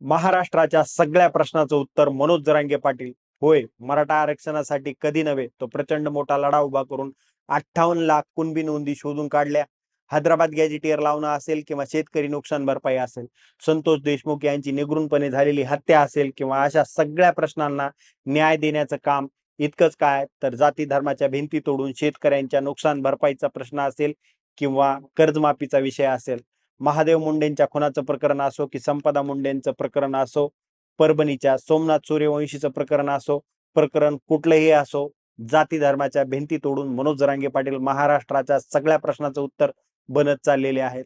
महाराष्ट्राच्या सगळ्या प्रश्नाचं उत्तर मनोज जरांगे पाटील. होय मराठा आरक्षणासाठी कधी नव्हे तो प्रचंड मोठा लढा उभा करून अठ्ठावन्न लाख कुणबी नोंदी शोधून काढल्या. हैदराबाद गॅजेटियर लावणं असेल किंवा शेतकरी नुकसान भरपाई असेल संतोष देशमुख यांची निगृणपणे झालेली हत्या असेल किंवा अशा सगळ्या प्रश्नांना न्याय देण्याचं काम इतकंच काय तर जाती धर्माच्या भिंती तोडून शेतकऱ्यांच्या नुकसान भरपाईचा प्रश्न असेल किंवा कर्जमाफीचा विषय असेल महादेव मुंडेंच्या खुनाचं प्रकरण असो की संपदा मुंडेंचं प्रकरण असो परभणीच्या सोमनाथ सूर्यवंशीचं प्रकरण असो प्रकरण कुठलंही असो जाती धर्माच्या भिंती तोडून मनोज जरांगे पाटील महाराष्ट्राच्या सगळ्या प्रश्नाचं उत्तर बनत चाललेले आहेत.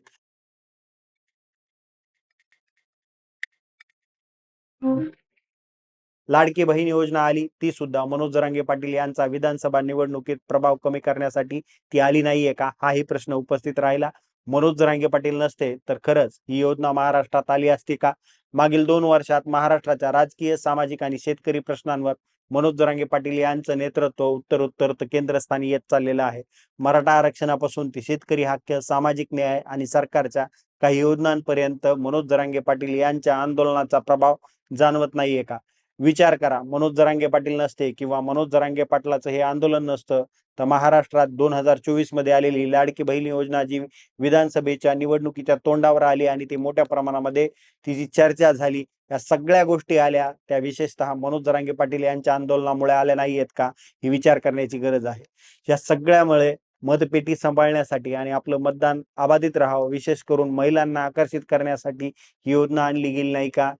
लाडकी बहीण योजना आली ती सुद्धा मनोज जरांगे पाटील यांचा विधानसभा निवडणुकीत प्रभाव कमी करण्यासाठी ती आली नाहीये का? हाही प्रश्न उपस्थित राहिला. मनोज जरांगे पाटील नसते तर खरंच ही योजना महाराष्ट्रात आली असती का? मागील दोन वर्षात महाराष्ट्राच्या राजकीय सामाजिक आणि शेतकरी प्रश्नांवर मनोज जरांगे पाटील यांचं नेतृत्व उत्तर उत्तर केंद्रस्थानी येत चाललेलं आहे. मराठा आरक्षणापासून ते शेतकरी हक्क सामाजिक न्याय आणि सरकारच्या काही योजनांपर्यंत मनोज जरांगे पाटील यांच्या आंदोलनाचा प्रभाव जाणवत नाहीये का? विचार करा. मनोज जरांगे पाटील नसते किंवा मनोज जरांगे पाटलाचं हे आंदोलन नसतं तर महाराष्ट्रात दोन हजार चोवीसमध्ये आलेली लाडकी बहीण योजना जी विधानसभेच्या निवडणुकीच्या तोंडावर आली आणि ती मोठ्या प्रमाणामध्ये तिची चर्चा झाली या सगळ्या गोष्टी आल्या. त्या विशेषतः मनोज जरांगे पाटील यांच्या आंदोलनामुळे आल्या नाही आहेत का ही विचार करण्याची गरज आहे. या सगळ्यामुळे मतपेटी सांभाळण्यासाठी आणि आपलं मतदान अबाधित राहावं विशेष करून महिलांना आकर्षित करण्यासाठी ही योजना आणली गेली नाही का?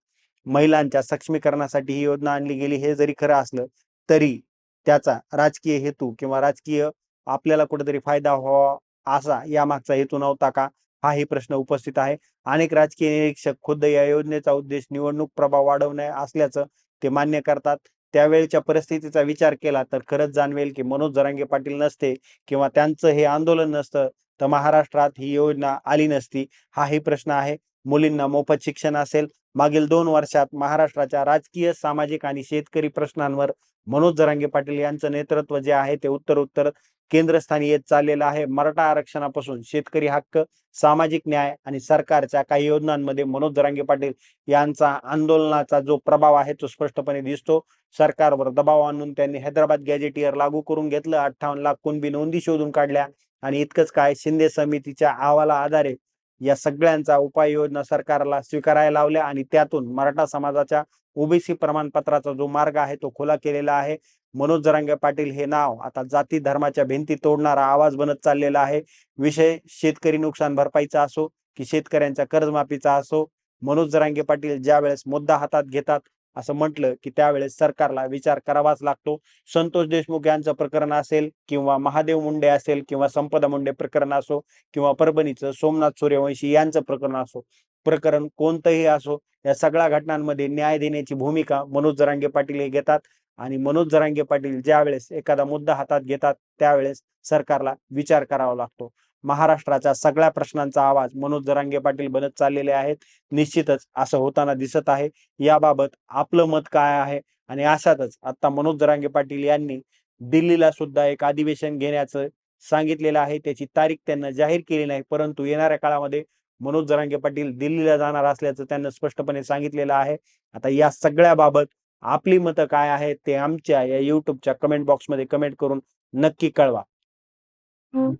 महिलांच्या सक्षमीकरणासाठी ही योजना आणली गेली. हे जरी खरं असलं तरी त्याचा राजकीय हेतू किंवा राजकीय आपल्याला कुठेतरी फायदा व्हावा असा यामागचा हेतू नव्हता का? हाही प्रश्न उपस्थित आहे. अनेक राजकीय निरीक्षक खुद्द या योजनेचा उद्देश निवडणूक प्रभाव वाढवणे असल्याचं ते मान्य करतात. त्यावेळच्या परिस्थितीचा विचार केला तर खरंच जाणवेल की मनोज जरांगे पाटील नसते किंवा त्यांचं हे आंदोलन नसतं. तर महाराष्ट्रात ही योजना आली नसती. हाही प्रश्न आहे. मुलींना मोफत शिक्षण असेल. मागील दोन वर्षात महाराष्ट्राच्या राजकीय सामाजिक आणि शेतकरी प्रश्नांवर मनोज जरांगे पाटील यांचं नेतृत्व जे आहे ते उत्तर उत्तर केंद्रस्थानी येत चाललेलं आहे. मराठा आरक्षणापासून शेतकरी हक्क सामाजिक न्याय आणि सरकारच्या काही योजनांमध्ये मनोज जरांगे पाटील यांचा आंदोलनाचा जो प्रभाव आहे तो स्पष्टपणे दिसतो. सरकारवर दबाव आणून त्यांनी हैदराबाद गॅजेटियर लागू करून घेतलं. अठ्ठावन्न लाख कुणबी नोंदी शोधून काढल्या. आणि इतकंच काय? शिंदे समितीच्या अहवाला आधारे या सगळ्यांचा उपाययोजना सरकारला स्वीकारायला लावल्या आणि त्यातून मराठा समाजाच्या ओबीसी प्रमाणपत्राचा जो मार्ग आहे तो खुला केलेला आहे. मनोज जरांगे पाटील हे नाव आता जाती धर्माच्या भिंती तोडणारा आवाज बनत चाललेला आहे. विषय शेतकरी नुकसान भरपाईचा असो की शेतकऱ्यांच्या कर्जमाफीचा असो मनोज जरांगे पाटील ज्या वेळेस मुद्दा हातात घेतात असं म्हटलं की त्यावेळेस सरकारला विचार करावाच लागतो. संतोष देशमुख यांचं प्रकरण असेल किंवा महादेव मुंडे असेल किंवा संपदा मुंडे प्रकरण असो किंवा परभणीचं सोमनाथ सूर्यवंशी यांचं प्रकरण असो प्रकरण कोणतंही असो या सगळ्या घटनांमध्ये न्याय देण्याची भूमिका मनोज जरांगे पाटील हे घेतात आणि मनोज जरांगे पाटील ज्यावेळेस एखादा मुद्दा हातात घेतात त्यावेळेस सरकारला विचार करावा लागतो. महाराष्ट्राच्या सगळ्या प्रश्नांचा आवाज मनोज जरांगे पाटील बनत चाललेले आहेत. निश्चितच असं होताना दिसत आहे. याबाबत आपलं मत काय आहे? आणि अशातच आता मनोज जरांगे पाटील यांनी दिल्लीला सुद्धा एक अधिवेशन घेण्याचं सांगितलेलं आहे. त्याची तारीख त्यांना जाहीर केली नाही. परंतु येणाऱ्या काळामध्ये मनोज जरांगे पाटील दिल्लीला जाणार असल्याचं त्यांना स्पष्टपणे सांगितलेलं आहे. आता या सगळ्या बाबत आपली मतं काय आहेत ते आमच्या या युट्यूबच्या कमेंट बॉक्समध्ये कमेंट करून नक्की कळवा. हो.